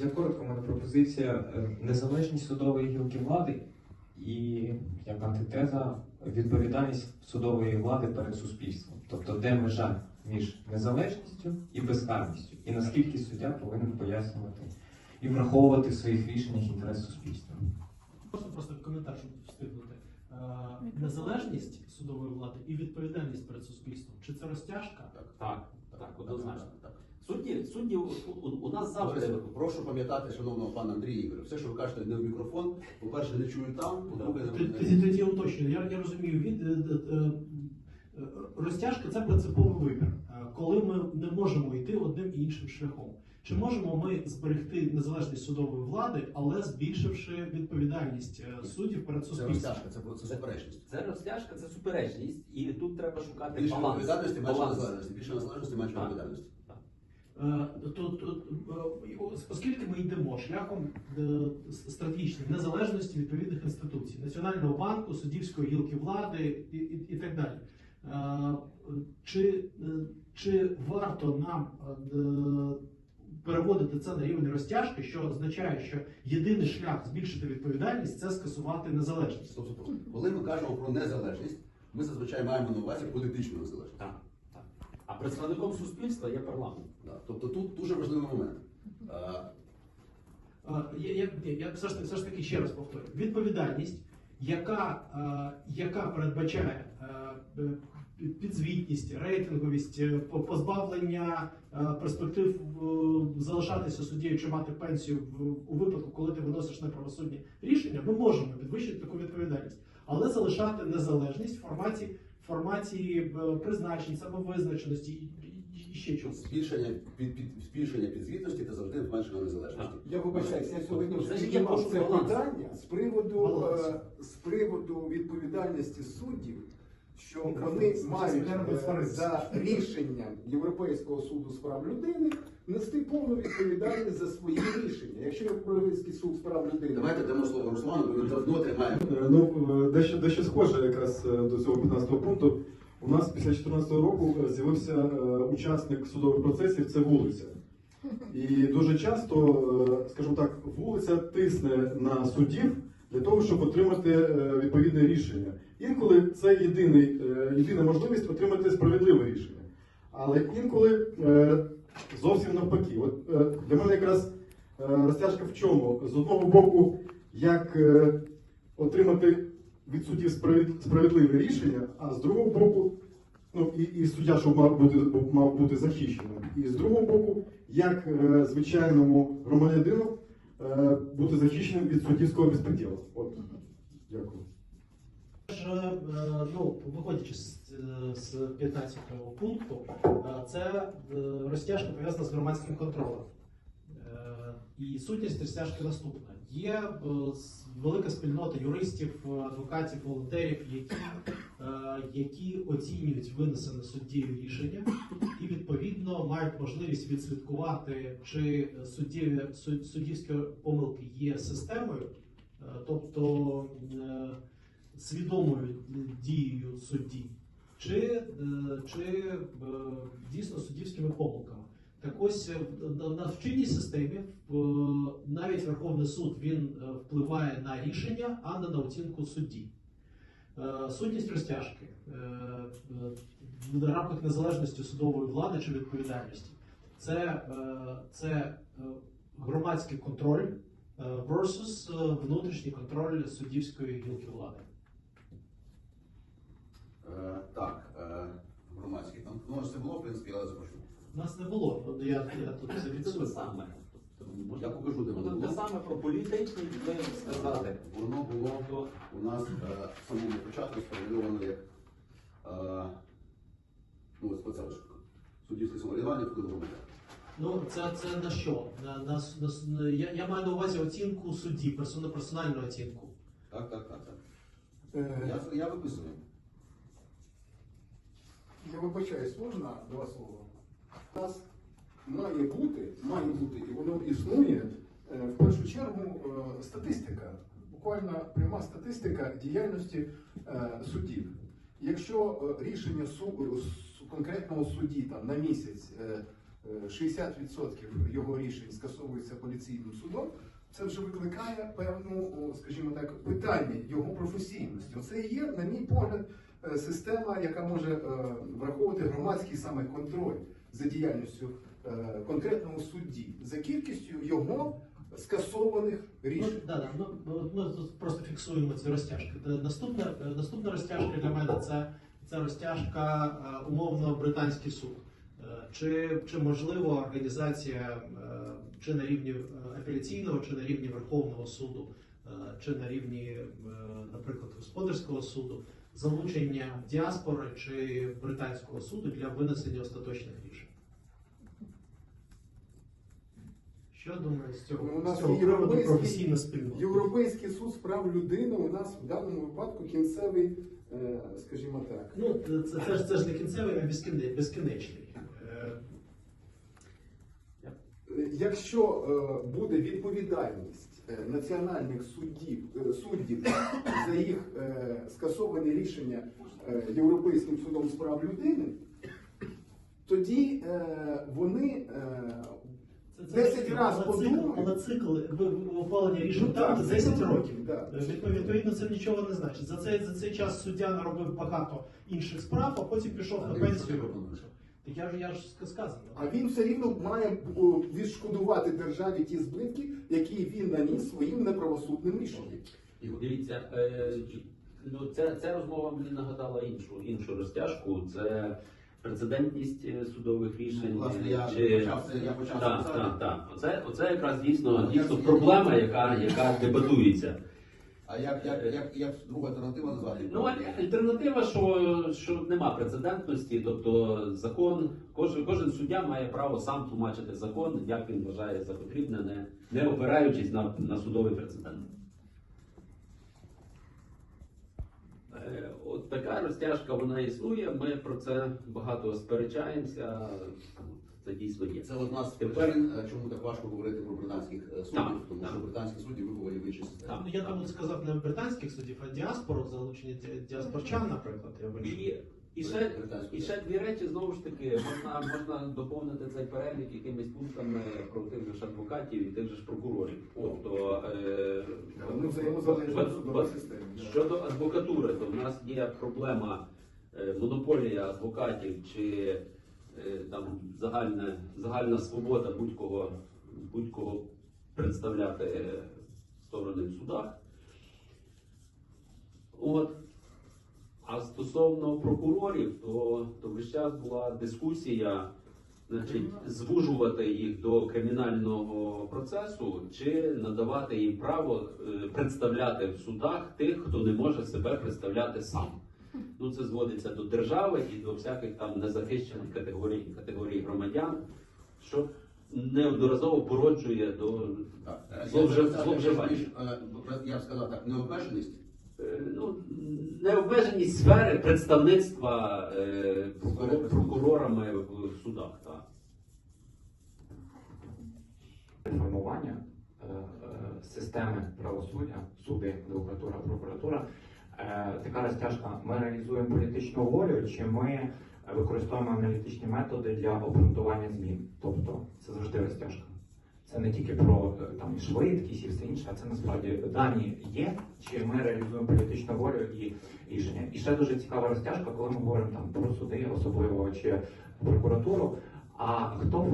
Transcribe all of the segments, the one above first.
Я коротко, у мене пропозиція е, незалежність судової гілки влади і як антитеза відповідальність судової влади перед суспільством. Тобто, де межа між незалежністю і безкарністю, і наскільки суддя повинен пояснювати і враховувати в своїх рішеннях інтерес суспільства. Просто просто коментар, щоб встигнути. Незалежність судової влади і відповідальність перед суспільством. Чи це розтяжка? Так, так, однозначно. Так. Судді, судді у, у, у нас завжди прошу пам'ятати, шановного пана Андрія Ігоря, все, що ви кажете не в мікрофон, по-перше, не чую там, по-друге, не Тоді уточнюю. Я, я розумію, від е, е, е, розтяжка це принциповий вибір, коли ми не можемо йти одним і іншим шляхом. Чи можемо ми зберегти незалежність судової влади, але збільшивши відповідальність е, суддів перед Це суспільством? розтяжка, це, це суперечність. це розтяжка, це суперечність, і тут треба шукати Більше баланс. відповідальності, менше незалежності. Більше незалежності, менше відповідальності. Е, то- то- е, Оскільки ми йдемо шляхом е, стратегічної незалежності відповідних інституцій, Національного банку, суддівської гілки влади і, і, і так далі. Е, Чи, е, чи варто нам е, переводити це на рівень розтяжки, що означає, що єдиний шлях збільшити відповідальність це скасувати незалежність? Стоп, стоп, стоп. Коли ми кажемо про незалежність, ми зазвичай маємо на увазі політичну незалежність. Так, так. А представником суспільства є парламент. Да. Тобто тут дуже важливий момент. Е, Е, Я, я, я все, ж, таки- все ж таки ще раз повторю. Відповідальність, яка, е, яка передбачає е, підзвітність, рейтинговість, е, по- позбавлення е, перспектив е, залишатися суддєю чи мати пенсію в, у випадку, коли ти виносиш неправосудні рішення, ми можемо підвищити таку відповідальність, але залишати незалежність в форматі, е, призначень, самовизначеності і, ще чогось. Збільшення, під, під, збільшення підзвітності та завжди зменшення незалежності. Я вибачаюсь, я сьогодні вже я піднімав прошу це питання з приводу, з приводу відповідальності суддів, що вони мають е, за рішенням Європейського суду з прав людини нести повну відповідальність за свої рішення. Якщо Європейський суд з прав людини Давайте дамо слово Руслану, бо він давно тримає. Ну, е, дещо, дещо схоже якраз е, до цього 15 пункту. У нас після 2014 року з'явився учасник судових процесів, це вулиця. І дуже часто, скажімо так, вулиця тисне на суддів для того, щоб отримати відповідне рішення. Інколи це єдиний, е, єдина можливість отримати справедливе рішення. Але інколи е, зовсім навпаки. От е, для мене якраз розтяжка в чому? З одного боку, як отримати від суддів справедливе рішення, а з другого боку, ну і, і суддя, щоб мав бути, мав бути захищеним. І з другого боку, як звичайному громадянину бути захищеним від суддівського безпреділу. От. Дякую. Е, ну, виходячи з, е, з 15 пункту, е, це розтяжка пов'язана з громадським контролем. І сутність розтяжки наступна. Є велика спільнота юристів, адвокатів, волонтерів, які, які оцінюють винесене суддєю рішення і відповідно мають можливість відслідкувати, чи суддєві, суд- суддівські помилки є системою, тобто свідомою дією судді, чи, е, чи е, дійсно суддівськими помилками. Так ось е, на- на в чинній системі навіть Верховний суд він впливає на рішення, а не на оцінку судді. Сутність розтяжки в рамках незалежності судової влади чи відповідальності це, це громадський контроль versus внутрішній контроль суддівської гілки влади. Е, так, е, громадський там. Ну, це було, в принципі, але запрошую. У нас не було. от Я, я тут це Це те відсутню. Я покажу, де воно Можна те було. саме про політичні ви сказати. Воно було у нас е, в самому початку сформульовано як е, ну, ось оце ось суддівське самоврядування в громадян. Ну, це, це на що? На, на, на, на- я, я маю на увазі оцінку судді, персональну оцінку. Так, так, так, так. Е, Я, я виписую. Я вибачаюсь, можна два слова? У нас має бути, має бути, і воно існує е, в першу чергу е, статистика, буквально пряма статистика діяльності е, суддів. Якщо рішення су- е, конкретного судді на місяць е, е, 60% його рішень скасовується апеляційним судом, це вже викликає певну, скажімо так, питання його професійності. Це і є, на мій погляд, система, яка може е, враховувати громадський саме контроль за діяльністю е, конкретного судді, за кількістю його скасованих Ну, да, да, ну, ми тут просто фіксуємо ці розтяжки. Е, Наступна, е, наступна розтяжка для мене це, це розтяжка е, умовно британський суд. Е, Чи, чи можливо організація е, чи на рівні е, апеляційного, чи на рівні Верховного суду, е, чи на рівні, е, наприклад, господарського суду, залучення діаспори чи британського суду для винесення остаточних рішень? Що думаю з цього, Ну, у нас з цього приводу європейський- професійна спільнота? Європейський суд з прав людини у нас в даному випадку кінцевий, е, скажімо так. Ну, це, це, це ж не кінцевий, а безкінечний. Якщо е, буде відповідальність е, національних суддів, е, суддів за їх е, скасовані рішення Європейським судом з прав людини, тоді вони е, 10 разів цикл- подумають. Але цикл ухвалення рішень там 10 років. да. Відповідно, це нічого не значить. За цей, за цей час суддя наробив багато інших справ, а потім пішов на пенсію. Так я ж я ж ска- сказано. А він все рівно має відшкодувати державі ті збитки, які він наніс своїм неправосудним рішенням. І дивіться, е, ну, ця, ця розмова мені нагадала іншу, іншу розтяжку. Це прецедентність е, судових рішень. Ну, власне, я чи- почав це- я почав так, так, так. Оце, оце якраз дійсно, Ну, дійсно проблема, яка, яка дебатується. А як, як, як, як друга альтернатива назвати? Ну, альтернатива, що, що нема прецедентності, тобто закон, кожен, кожен суддя має право сам тлумачити закон, як він вважає за потрібне, не, не опираючись на, на судовий прецедент. Е, От така розтяжка вона існує. Ми про це багато сперечаємося. Це дійсно є. Це одна з причин, е, чому так важко говорити про британських е, суддів, тому так. що британські судді виховані в іншій системі. Ну, я тому сказав не британських суддів, а діаспору, залучення ді- діаспорчан, наприклад. Я бачу. І, ще, і ще дві речі знову ж таки можна, можна доповнити цей перелік якимись пунктами про тих же ж адвокатів і тих же ж прокурорів. Тобто е, щодо адвокатури, то в нас є проблема е, монополія адвокатів чи там загальна, загальна свобода будь-кого будь-кого представляти е, сторони в судах. От. А стосовно прокурорів, то, то весь час була дискусія, значить, звужувати їх до кримінального процесу чи надавати їм право е, представляти в судах тих, хто не може себе представляти сам. Ну це зводиться до держави і до всяких там незахищених категорій, категорій громадян, що неодноразово породжує до зловживання. е, Я б сказав так, необмеженість. Е, ну, необмеженість сфери представництва е, прокурор- прокурорами в судах. Так. реформування е, е, системи правосуддя, суди, адвокатура, прокуратура. Е, Така розтяжка. Ми реалізуємо політичну волю, чи ми використовуємо аналітичні методи для обґрунтування змін. Тобто це завжди розтяжка. Це не тільки про е, там швидкість і все інше, а це насправді дані є, чи ми реалізуємо політичну волю і рішення. І ще дуже цікава розтяжка, коли ми говоримо там про суди, особливо чи прокуратуру. А хто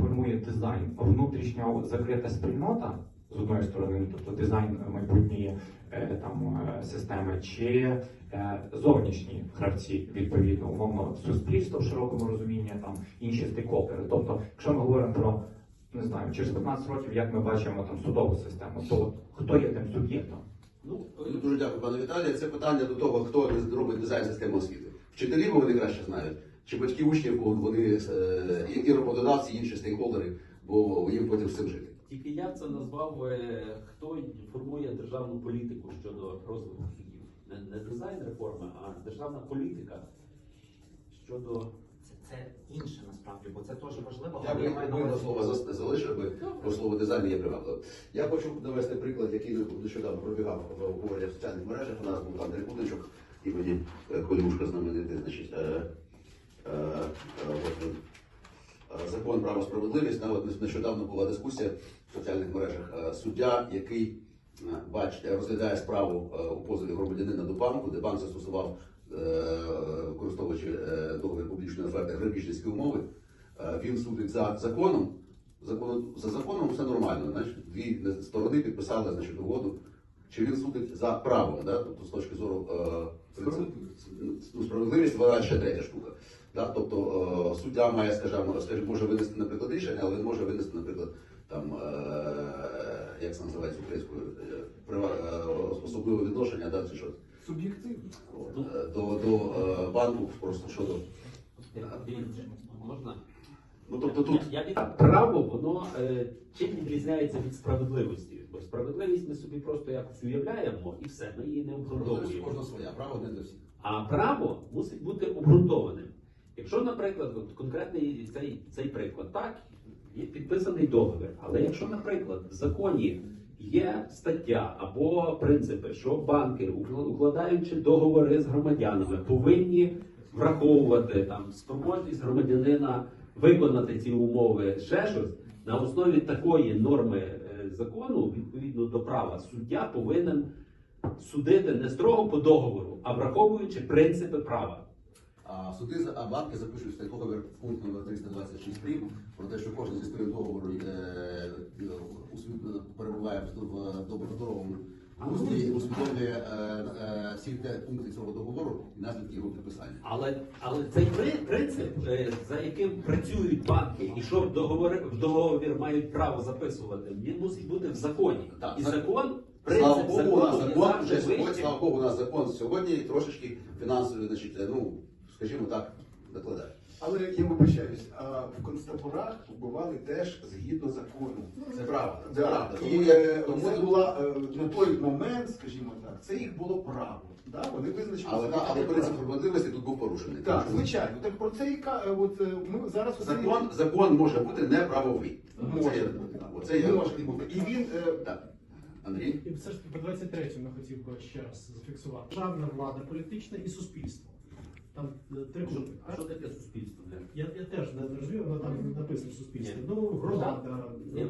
формує, дизайн? Внутрішньо закрита спільнота з одної сторони, ну, тобто дизайн майбутньої е, там е, системи, чи е, зовнішні гравці, відповідно, умовно, суспільство в широкому розумінні, там інші стейкхолдери. Тобто, якщо ми говоримо про не знаю, через 15 років, як ми бачимо там судову систему, то от, хто є тим суб'єктом? Ну, Дуже дякую, пане Віталію. Це питання до того, хто робить дизайн системи освіти. Вчителі, бо вони краще знають, чи батьки учнів, вони і роботодавці, інші стейкхолдери, бо їм потім з цим жити. тільки я б це назвав, е, хто формує державну політику щодо розвитку судів. Не, не дизайн реформи, а державна політика щодо Це, це інше насправді, бо це теж важливо. Я би на слово залишив би, бо слово дизайн є привабливо. Я хочу навести приклад, який нещодавно пробігав в говорі в соціальних мережах. У нас був Андрій Кутичок, імені е, Колюшка знаменитий, значить. Е, е, е, е, закон право справедливість. Навіть нещодавно була дискусія в соціальних мережах. Е, Суддя, який е, бач, розглядає справу е, у позові громадянина до банку, де банк застосував, е, використовуючи е, договір публічної оферти грабіжницькі умови, е, він судить за законом. За законом все нормально. Значить, дві сторони підписали значить, угоду. Чи він судить за правом, да? тобто з точки зору е, Справедливості. ну, справедливість, вона ще третя штука. Да? Тобто е, суддя має, скажімо, скажімо, може винести, наприклад, рішення, але він може винести, наприклад, там, е, як це називається українською, е, особливе відношення, да, чи що, Суб'єктивно. до, до е, банку просто щодо. Можна? Ну, тобто тут Я, я, право, воно е, чим відрізняється від справедливості. Бо справедливість ми собі просто якось уявляємо і все, ми її не обґрунтовуємо. кожна своя, право не для всіх. А право мусить бути обґрунтованим. Якщо, наприклад, конкретний цей, цей приклад, так, є підписаний договір, але якщо, наприклад, в законі є стаття або принципи, що банки, укладаючи договори з громадянами, повинні враховувати там спроможність громадянина виконати ці умови, ще щось, на основі такої норми е, закону, відповідно до права, суддя повинен судити не строго по договору, а враховуючи принципи права. А суди за- банки запишуть цей договір пункт номер 326 прим про те, що кожен зі сторін договору е, е, перебуває в добродоровому руслі і усвідомлює е, е, всі те пункти цього договору і наслідки його підписання. Але, але цей при- принцип, е, за яким працюють банки, і що в договір, в договір мають право записувати, він мусить бути в законі. Так, і закон, Слава принцип Богу, у нас є закон завжди вже сьогодні, вищий. слава Богу, у нас закон сьогодні трошечки фінансовий, значить, е, ну, скажімо так, докладає. Але я вибачаюсь, а в концтаборах побували теж згідно закону. Це правда, це Да. правда. І Тому е, я, тому це була е, на той момент, скажімо так, це їх було право. Да? Вони визначили але, та- але принцип справедливості тут був порушений. Так, Тому звичайно. Так про це і ка- е, от ми зараз Закон, закон може бути неправовий. може Це бути. Оце я може бути. І він е, Так. Андрій? І все ж таки по 23-му я хотів би ще раз зафіксувати. Державна влада, політична і суспільство. Там е, три Що, а що таке суспільство? Я, я теж не розумію, воно там написано суспільство. Ну, громада, Ні,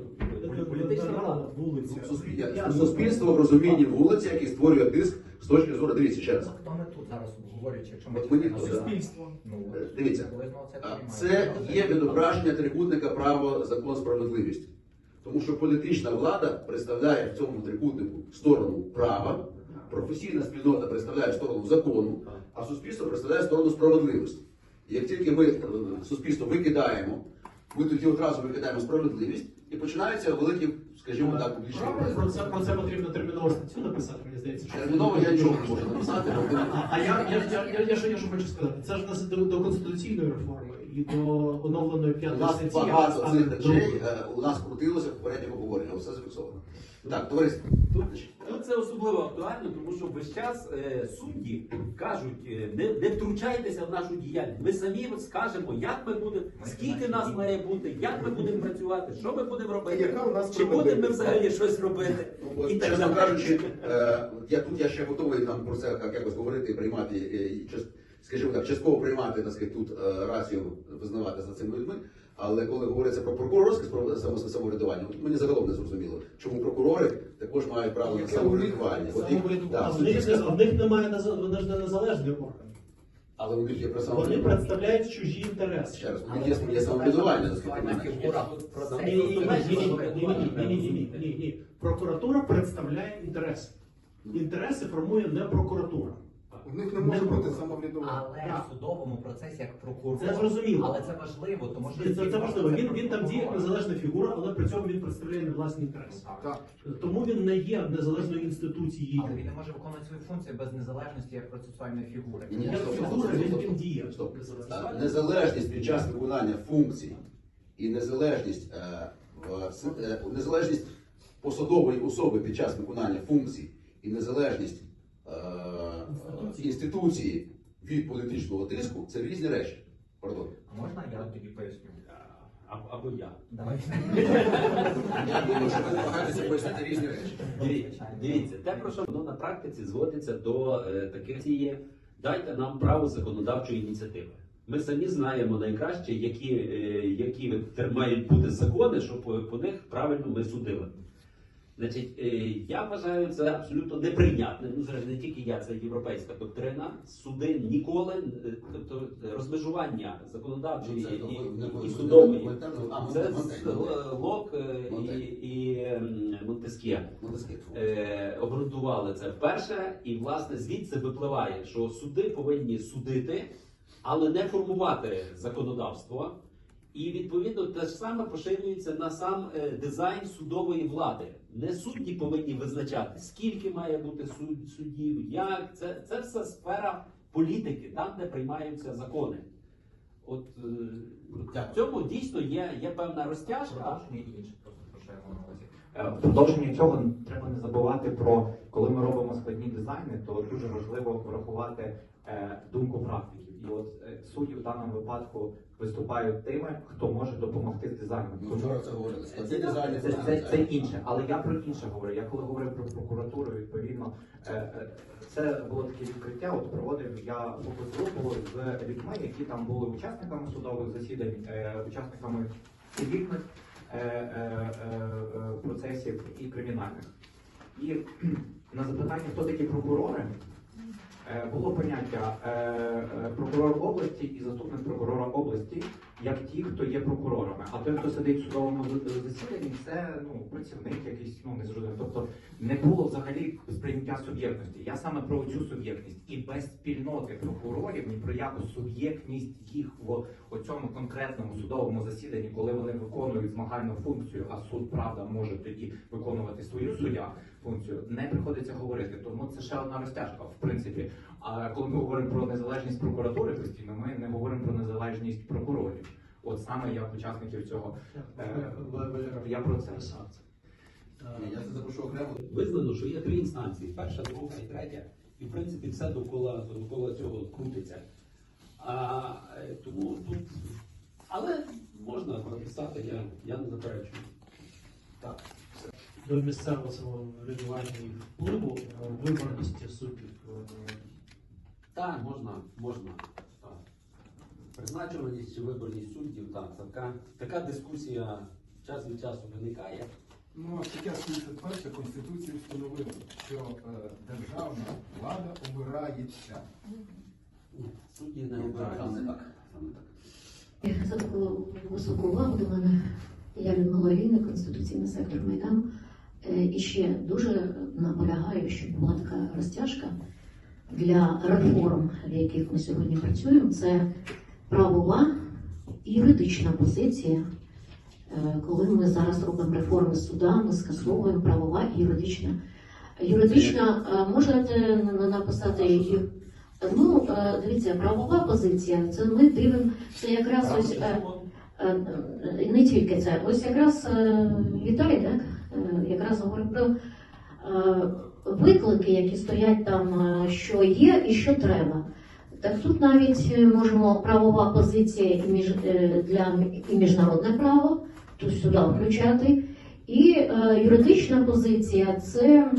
політична влада. вулиця. Суспіль- Я- Суспільство в розумінні вулиці, який створює тиск з точки зору. Дивіться ще раз. Хто ми тут зараз обговорюючи, якщо ми От мені частина хто, да. Суспільство. Ну, Е, Дивіться, приблизно це А, приймає. Це є відображення трикутника право, закон, справедливість. Тому що політична влада представляє в цьому трикутнику сторону права, професійна спільнота представляє сторону закону, а суспільство представляє сторону справедливості. І як тільки ми е, суспільство викидаємо, ми тоді одразу викидаємо справедливість і починаються великі, скажімо так, публічні. Про це, про це потрібно терміново статтю написати, мені здається. що- Терміново я нічого не можу написати, бо ми- А я, я, я, я, я, що, я що хочу сказати, це ж нас до, до конституційної реформи і до оновленої У п'ятої нас статті. багато а не цих речей е, у нас крутилося в попередніх обговореннях, все зафіксовано. Так, товариство. значить, Тут це особливо актуально, тому що весь час е, судді кажуть, е, не, не втручайтеся в нашу діяльність. Ми самі от скажемо, як ми будемо, скільки нас має бути, як ми будемо працювати, що ми будемо робити, Яка у нас чи будемо ми взагалі щось робити. Ну, І от, так чесно далі. кажучи, е, я тут я ще готовий там про це як якось говорити і приймати, е, і, час- скажімо так, частково приймати так сказати, тут е, рацію визнавати за цими людьми. Але коли говориться про прокурорське самоврядування, от мені загалом не зрозуміло, чому прокурори також мають право на Яке у них самоврядування. От їх- Самоврядування. А в них, суддівська- в них немає неза- вони ж не незалежний орган. але у них є про Вони самоврядування. представляють чужі інтереси. Ще раз, у них є, є самоврядування, наскільки тут ні, ні, ні, ні, ні. Прокуратура представляє інтереси. Інтереси формує не прокуратура. У них не може Не бути самоврядування. Але Так. в судовому процесі як прокурор. Це зрозуміло. Але це важливо, тому що Це, це, це важливо. Він, він там діє як незалежна фігура, але при цьому він представляє не власні інтереси. Так. Тому він не є незалежною інституцією. Але він не може виконувати свою функцію без незалежності як процесуальної фігури. Ні, Як стоп, фігура стоп, він, стоп, він діє. Стоп. А, Незалежність під час виконання функцій і незалежність, е, в- с- е, незалежність посадової особи під час виконання функцій і незалежність е, Інституції. інституції від політичного тиску це різні речі. Пардон. А можна я тоді поясню? А- Або я. Давай. Я думаю, що ви намагаєтеся пояснити різні речі. Дивіться, дивіться, те, про що воно на практиці зводиться до е, таких ціє, дайте нам право законодавчої ініціативи. Ми самі знаємо найкраще, які, е, які мають бути закони, щоб по, по них правильно ми судили. Значить, е, я вважаю це абсолютно неприйнятним. Ну, зараз не тільки я, це європейська доктрина. Суди ніколи, е, тобто розмежування законодавчої Ну, це, і, і, і ну, судової. Це Лок е, і, і ем, Монтескє е, обґрунтували це вперше, і власне звідси випливає, що суди повинні судити, але не формувати законодавство. І відповідно те ж саме поширюється на сам е, дизайн судової влади. Не судді повинні визначати, скільки має бути суд, суддів, як це, це все сфера політики, там де приймаються закони. От е, в цьому дійсно є, є певна розтяжка. Продовження. Е, цього треба не забувати про коли ми робимо складні дизайни, то дуже важливо врахувати думку практиків. І от е, судді в даному випадку виступають тими, хто може допомогти з дизайном. Ми вчора це говорили. це, дизайни, це, це- це, це інше, але я про інше говорю. Я коли говорив про прокуратуру, відповідно, е, е, це було таке відкриття. От проводив я фокус-групу з людьми, які там були учасниками судових засідань, е, учасниками цивільних е, е, е, е, процесів і кримінальних. І на запитання, хто такі прокурори, е, було поняття е, е, прокурор області і заступник прокурора області як ті, хто є прокурорами. А той, хто сидить в судовому засіданні, це ну працівник якийсь ну не зрозуміло. Тобто не було взагалі сприйняття суб'єктності. Я саме про цю суб'єктність і без спільноти прокурорів ні про яку суб'єктність їх в цьому конкретному судовому засіданні, коли вони виконують змагальну функцію, а суд правда може тоді виконувати свою суддя функцію, не приходиться говорити. Тому це ще одна розтяжка, в принципі. А коли ми говоримо про незалежність прокуратури постійно, ми не говоримо про незалежність прокурорів. От саме як учасників цього. Е, я про це. Я це запишу окремо. Визнано, що є три інстанції: перша, друга і третя. І в принципі все довкола, довкола цього крутиться. А, е, тому тут. Але можна прописати, я, я не заперечую. До місцевого самоврядування і впливу е, виборності суддів. е, Так, можна, можна. Так. Призначуваність чи виборність суддів, так, така, така дискусія час від часу виникає. Ну, а стаття 71 Конституції встановила, що е, державна влада обирається. Ні, Судді не обирають. так. Там так. За таку високу увагу до мене. Я Людмила Вінник, Конституційний сектор Майдану. Е, І ще дуже наполягаю, щоб була така розтяжка для реформ, в яких ми сьогодні працюємо. Це правова і юридична позиція. Е, Коли ми зараз робимо реформи суда, ми скасовуємо правова і юридична. Юридична, е, можете написати її. Ну, е, дивіться, правова позиція, це ми дивимося якраз ось. е, Е, Не тільки це. Ось якраз Віталій, так, якраз говорив про виклики, які стоять там, що є і що треба. Так тут навіть можемо правова позиція між, для і міжнародне право, тут сюди включати. І е, юридична позиція це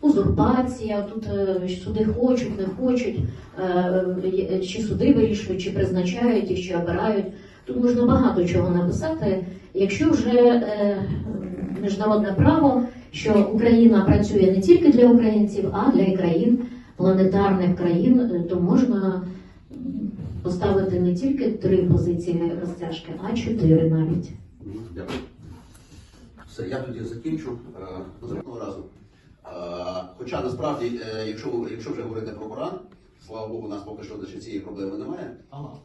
узурпація, тут е, суди хочуть, не хочуть, е, е, чи суди вирішують, чи призначають їх, чи обирають. Тут можна багато чого написати. Якщо вже е, міжнародне право, що Україна працює не тільки для українців, а для країн, планетарних країн, е, то можна поставити не тільки три позиції розтяжки, а чотири навіть. Все, я тоді закінчу е, наступного разу. Е, Хоча насправді, е, якщо, якщо вже говорити про Коран, слава Богу, у нас поки що ще цієї проблеми немає.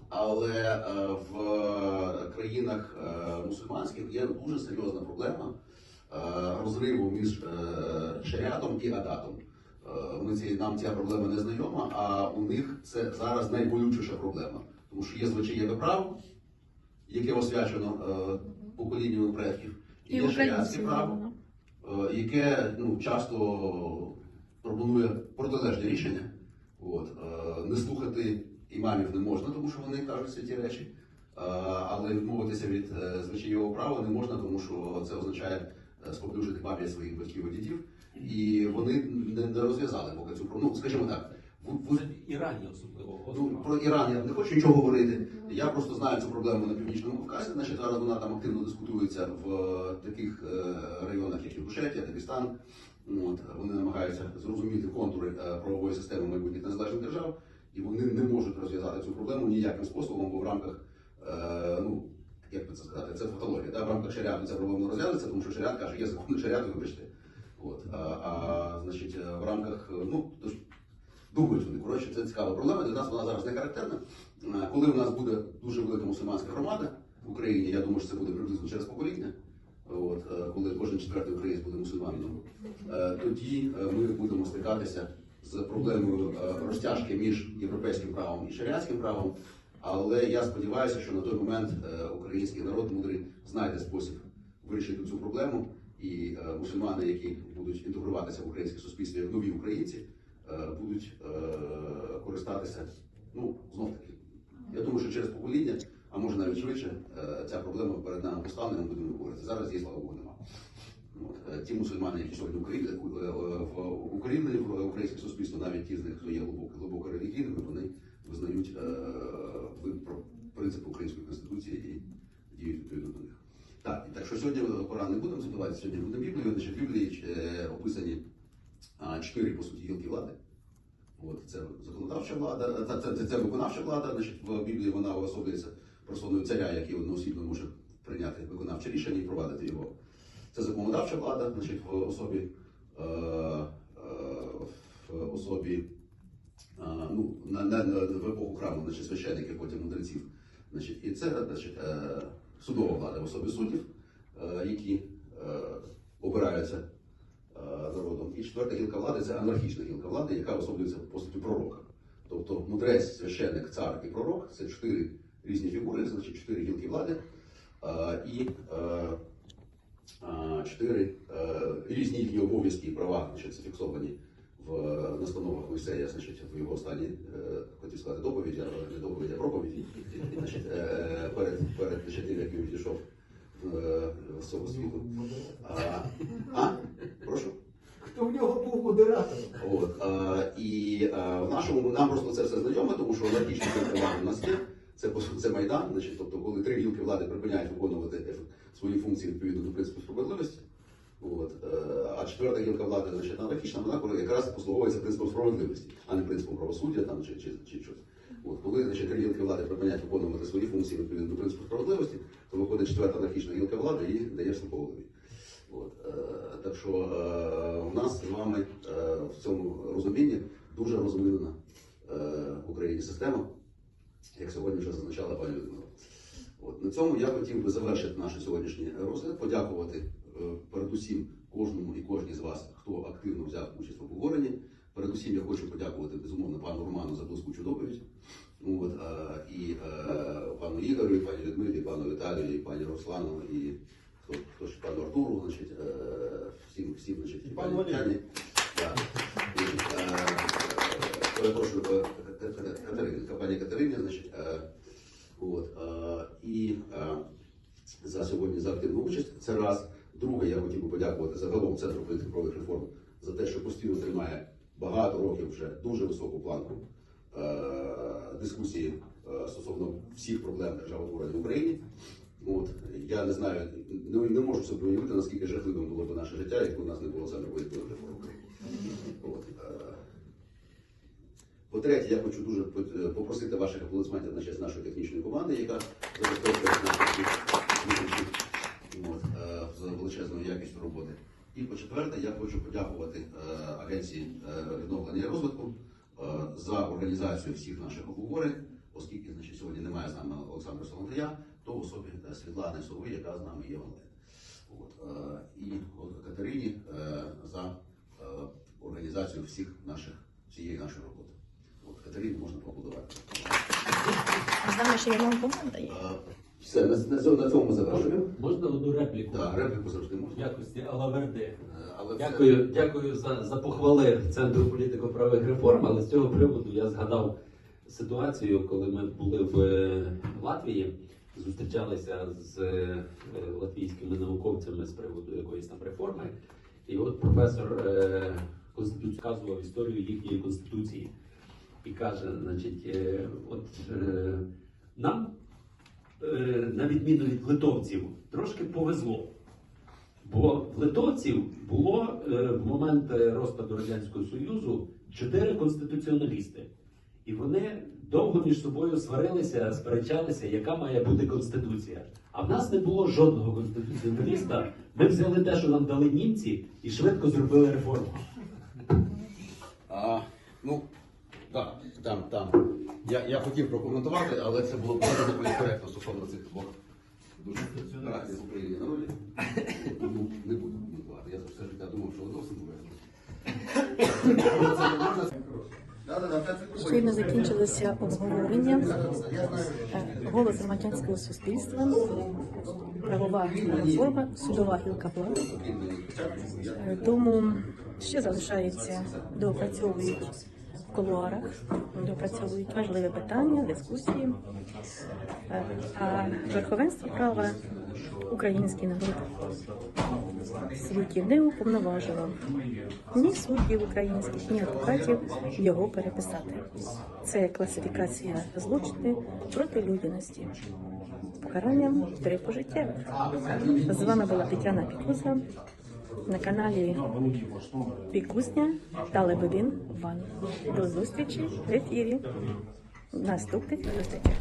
Але в країнах мусульманських є дуже серйозна проблема розриву між шаріатом і адатом. Ми ці, нам ця проблема не знайома, а у них це зараз найболючіша проблема. Тому що є звичаєве право, яке освячено поколіннями предків, і є шаріатське право, е, яке ну, часто пропонує протилежні рішення. От, е, не слухати імамів не можна, тому що вони кажуть святі речі. Е, Але відмовитися від звичайного права не можна, тому що це означає споплюжити пам'ять своїх батьків і дідів. І вони не, розв'язали поки цю. Ну, скажімо так, в- Ірані особливо Ну, про Іран я не хочу нічого говорити. Я просто знаю цю проблему на північному Кавказі. Значить, зараз вона там активно дискутується в е, таких е, районах, як Інгушетія, Дагестан. От, вони намагаються зрозуміти контури е, правової системи майбутніх незалежних держав, і вони не можуть розв'язати цю проблему ніяким способом, бо в рамках, ну як би це сказати, це фатологія. Да? В рамках шаріату ця проблема розв'язується, тому що шаріат каже, є закон шаріату, вибачте. От, а, а значить, в рамках, ну, Думають вони, коротше, це цікава проблема. Для нас вона зараз не характерна. Е, Коли у нас буде дуже велика мусульманська громада в Україні, я думаю, що це буде приблизно через покоління. От, е, коли кожен четвертий українець буде мусульманином, е, тоді ми будемо стикатися з проблемою розтяжки між європейським правом і шаріатським правом. Але я сподіваюся, що на той момент український народ мудрий знайде спосіб вирішити цю проблему, і мусульмани, які будуть інтегруватися в українське суспільство як нові українці, будуть е, користатися. Ну, знов таки, я думаю, що через покоління, а може навіть швидше, е, ця проблема перед нами постане, ми будемо говорити. Зараз її, слава Богу, нема. От, е, ті мусульмани, які сьогодні в Україні, е, е, в українське суспільство, навіть ті з них, хто є глибоко, глибоко релігійними, вони визнають е, про принципи української конституції і діють відповідно до них. Так, і так що сьогодні Коран не будемо цитувати, сьогодні буде Біблію. Значить, Біблії е, описані чотири по суті гілки влади. От це законодавча влада, це, це, це, це виконавча влада. Значить, в Біблії вона уособлюється персоною царя, який одноосібно може прийняти виконавче рішення і провадити його. Це законодавча влада, значить, в особі е, е, в особі е, ну, на, на, на, в епоху храму, значить, священників, потім мудреців. Значить, і це значить, е, судова влада в особі суддів, е, які е, обираються народом. І четверта гілка влади це анархічна гілка влади, яка особлюється в постаті пророка. Тобто мудрець, священник, цар і пророк це чотири різні фігури, значить чотири гілки влади. Е, І е, е, чотири е, різні їхні обов'язки і права значить, зафіксовані в е, настановах Мойсея, значить, в його останній, е, хотів сказати, доповіді, але не доповіді, а проповіді. Значить, е, перед, перед значить, як він відійшов е, з цього світу. А, а? Прошу? Хто в нього був модератором? От, е, і е, в нашому нам просто це все знайоме, тому що анархічна гілка влади у нас. Це це майдан. Значить, тобто, коли три гілки влади припиняють виконувати свої функції відповідно до принципу справедливості. От, е, а четверта гілка влади, значить, анархічна, вона якраз послуговується принципом справедливості, а не принципом правосуддя там чи, чи, чи щось. От, коли значить, три гілки влади припиняють виконувати свої функції відповідно до принципу справедливості, то виходить четверта анархічна гілка влади і дає голові. От, е, так що е, у нас з вами е, в цьому розумінні дуже розвинена е, в Україні система, як сьогодні вже зазначала пані Людмила. От, на цьому я хотів би завершити наш сьогоднішній розгляд, подякувати е, передусім кожному і кожній з вас, хто активно взяв участь в обговоренні. Передусім я хочу подякувати безумовно пану Роману за блискучу доповідь. От, е, і е, пану Ігорю, і пані Людмилі, і пану Віталію, і пані Руслану, і хто, хто ж пану Артуру, значить, е, всім, всім, значить, і пані. Тетяні. Перепрошую, е, Катерині, пані Катерині, значить, е, от, е, і за сьогодні за активну участь. Це раз. Друге, я хотів би подякувати загалом Центру політики правових реформ за те, що постійно тримає багато років вже дуже високу планку дискусії стосовно всіх проблем державотворення в Україні. От я не знаю, не, не можу собі уявити, наскільки жахливим було б наше життя, якби у нас не було центру політики реформ. От, по-третє, я хочу дуже попросити ваших аплодисментів на честь нашої технічної команди, яка забезпечує е, з величезною якістю роботи. І по-четверте, я хочу подякувати е, Агенції е, відновлення і розвитку е, за організацію всіх наших обговорень, оскільки значить, сьогодні немає з нами Олександра Солонтая, то в особі е, Світлани Сови, яка з нами є онлайн. От, е, і Катерині е, за е, організацію всіх наших, всієї нашої роботи. Катерині можна поаплодувати. А з є нова команда є. Е, Все, на, на, цьому- на цьому ми завершуємо. Можна одну репліку? Так, репліку завжди В можна. якості Алаверди. Е, Але це- Дякую, дякую за, за похвали Центру політико-правових реформ, але з цього приводу я згадав ситуацію, коли ми були в е, Латвії, зустрічалися з е, латвійськими науковцями з приводу якоїсь там реформи. І от професор е, Конституції вказував історію їхньої конституції. І каже, значить, е, от е, нам, е, на відміну від литовців, трошки повезло. Бо в литовців було в момент розпаду Радянського Союзу чотири конституціоналісти. І вони довго між собою сварилися, сперечалися, яка має бути конституція. А в нас не було жодного конституціоналіста. Ми взяли те, що нам дали німці, і швидко зробили реформу. А, ну, так, там, там. Я, я хотів прокоментувати, але це було дуже політкоректно стосовно цих двох дуже характерів в Україні народів. Тому не буду коментувати. Я за все життя думав, що зовсім Щойно закінчилося обговорення голос громадянського суспільства, правова реформа, судова гілка влади. Е, Тому ще залишається доопрацьовують кулуарах, доопрацьовують важливі питання, дискусії. Е, А верховенство права український народ світі не уповноважував ні суддів українських, ні адвокатів його переписати. Це класифікація злочинів проти людяності. Покарання три пожиттєвих. З вами була Тетяна Пікуза на каналі Пікусня та Лебедин Ван. До зустрічі в ефірі. Наступних зустрічей.